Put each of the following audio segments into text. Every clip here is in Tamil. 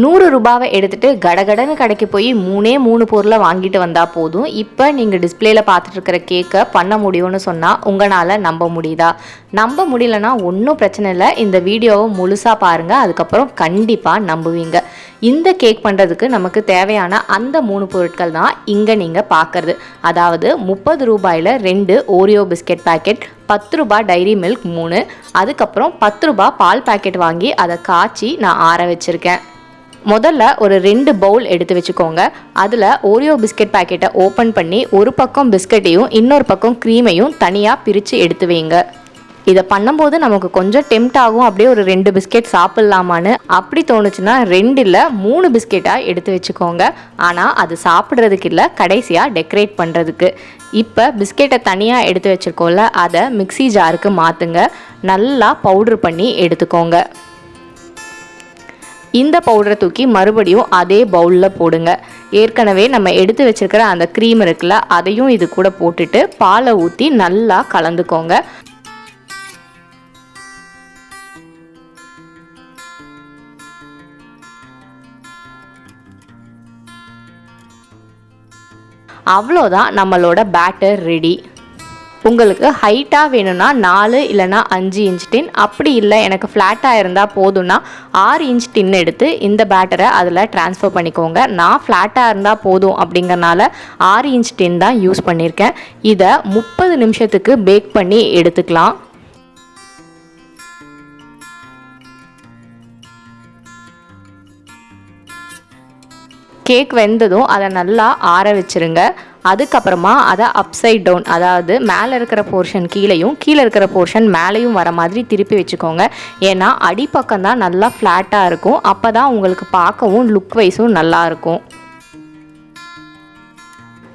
நூறு ரூபாவை எடுத்துட்டு கடகடன்னு கடைக்கு போய் மூணே மூணு பொருளை வாங்கிட்டு வந்தால் போதும். இப்போ நீங்கள் டிஸ்பிளேல பார்த்துட்டு இருக்கிற கேக்கை பண்ண முடியும்னு சொன்னால் உங்களால் நம்ப முடியுதா? நம்ப முடியலன்னா ஒன்றும் பிரச்சனை இல்லை. இந்த வீடியோவை முழுசாக பாருங்கள் அதுக்கப்புறம் கண்டிப்பாக நம்புவீங்க. இந்த கேக் பண்ணுறதுக்கு நமக்கு தேவையான அந்த மூணு பொருட்கள் தான் இங்கே நீங்கள் பார்க்குறது. அதாவது முப்பது ரூபாயில் ரெண்டு ஓரியோ பிஸ்கெட் பாக்கெட் பத்து ரூபாய் டைரி மில்க் மூணு அதுக்கப்புறம் பத்து ரூபாய் பால் பாக்கெட் வாங்கி அதை காய்ச்சி நான் ஆற வச்சுருக்கேன். முதல்ல ஒரு ரெண்டு பவுல் எடுத்து வச்சுக்கோங்க. அதில் ஓரியோ பிஸ்கெட் பாக்கெட்டை ஓப்பன் பண்ணி ஒரு பக்கம் பிஸ்கட்டையும் இன்னொரு பக்கம் க்ரீமையும் தனியாக பிரித்து எடுத்து வைங்க. இதை பண்ணும்போது நமக்கு கொஞ்சம் டெம்ட் ஆகும். அப்படியே ஒரு ரெண்டு பிஸ்கெட் சாப்பிட்லாமான்னு. அப்படி தோணுச்சுன்னா ரெண்டு இல்லை மூணு பிஸ்கெட்டாக எடுத்து வச்சுக்கோங்க. ஆனால் அது சாப்பிட்றதுக்கு இல்லை கடைசியாக டெக்கரேட் பண்ணுறதுக்கு இப்போ பிஸ்கெட்டை தனியாக எடுத்து வச்சுருக்கோம்ல அதை மிக்ஸி ஜாருக்கு மாற்றுங்க நல்லா பவுட்ரு பண்ணி எடுத்துக்கோங்க. இந்த பவுடரை தூக்கி மறுபடியும் அதே பவுலில் போடுங்க. ஏற்கனவே நம்ம எடுத்து வச்சிருக்கிற அந்த க்ரீம் இருக்குல்ல அதையும் இது கூட போட்டுட்டு பாலை ஊற்றி நல்லா கலந்துக்கோங்க. அவ்வளோதான் நம்மளோட பேட்டர் ரெடி உங்களுக்கு ஹைட்டாக வேணும்னா நாலு இல்லைனா அஞ்சு இன்ச் டின் அப்படி இல்லை எனக்கு ஃப்ளாட்டாக இருந்தால் போதும்னா ஆறு இன்ச் டின் எடுத்து இந்த பேட்டரை அதில் ட்ரான்ஸ்ஃபர் பண்ணிக்கோங்க. நான் ஃப்ளாட்டாக இருந்தால் போதும் அப்படிங்கறனால ஆறு இன்ச் டின் தான் யூஸ் பண்ணியிருக்கேன் இதை முப்பது நிமிஷத்துக்கு பேக் பண்ணி எடுத்துக்கலாம். கேக் வெந்ததும் அதை நல்லா ஆற வச்சிருங்க. அதுக்கப்புறமா அதை அப்சைட் டவுன் அதாவது மேலே இருக்கிற போர்ஷன் கீழேயும் கீழே இருக்கிற போர்ஷன் மேலேயும் வர மாதிரி திருப்பி வச்சுக்கோங்க. ஏன்னா அடிப்பக்கம் தான் நல்லா ஃப்ளாட்டாக இருக்கும். அப்போ தான் உங்களுக்கு பார்க்கவும் லுக் வைஸும் நல்லாயிருக்கும்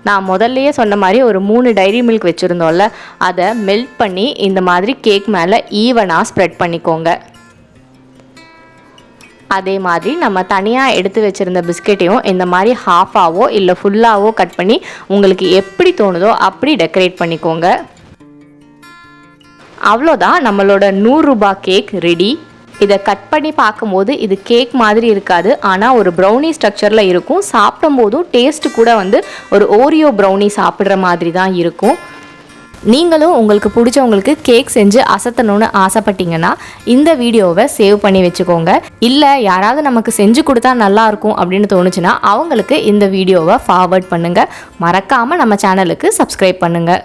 நான் முதல்லையே சொன்ன மாதிரி ஒரு மூணு டைரி மில்க் வச்சுருந்தோம்ல அதை மெல்ட் பண்ணி இந்த மாதிரி கேக் மேலே ஈவனாக ஸ்ப்ரெட் பண்ணிக்கோங்க. அதே மாதிரி நம்ம தனியாக எடுத்து வச்சுருந்த பிஸ்கெட்டையும் இந்த மாதிரி ஹாஃபாவோ இல்லை ஃபுல்லாவோ கட் பண்ணி உங்களுக்கு எப்படி தோணுதோ அப்படி டெக்கரேட் பண்ணிக்கோங்க. அவ்வளோதான் நம்மளோட நூறுரூபா கேக் ரெடி இதை கட் பண்ணி பார்க்கும்போது இது கேக் மாதிரி இருக்காது. ஆனால் ஒரு ப்ரௌனி ஸ்ட்ரக்சரில் இருக்கும். சாப்பிடும்போதும் டேஸ்ட்டு கூட வந்து ஒரு ஓரியோ ப்ரௌனி சாப்பிட்ற மாதிரி தான் இருக்கும். நீங்களும் உங்களுக்கு பிடிச்சவங்களுக்கு கேக் செஞ்சு அசத்தணும்னு ஆசைப்பட்டீங்கன்னா இந்த வீடியோவை சேவ் பண்ணி வச்சுக்கோங்க. இல்லை யாராவது நமக்கு செஞ்சு கொடுத்தா நல்லா இருக்கும் அப்படின்னு தோணுச்சுன்னா அவங்களுக்கு இந்த வீடியோவை ஃபார்வர்ட் பண்ணுங்கள் மறக்காமல் நம்ம சேனலுக்கு சப்ஸ்கிரைப் பண்ணுங்கள்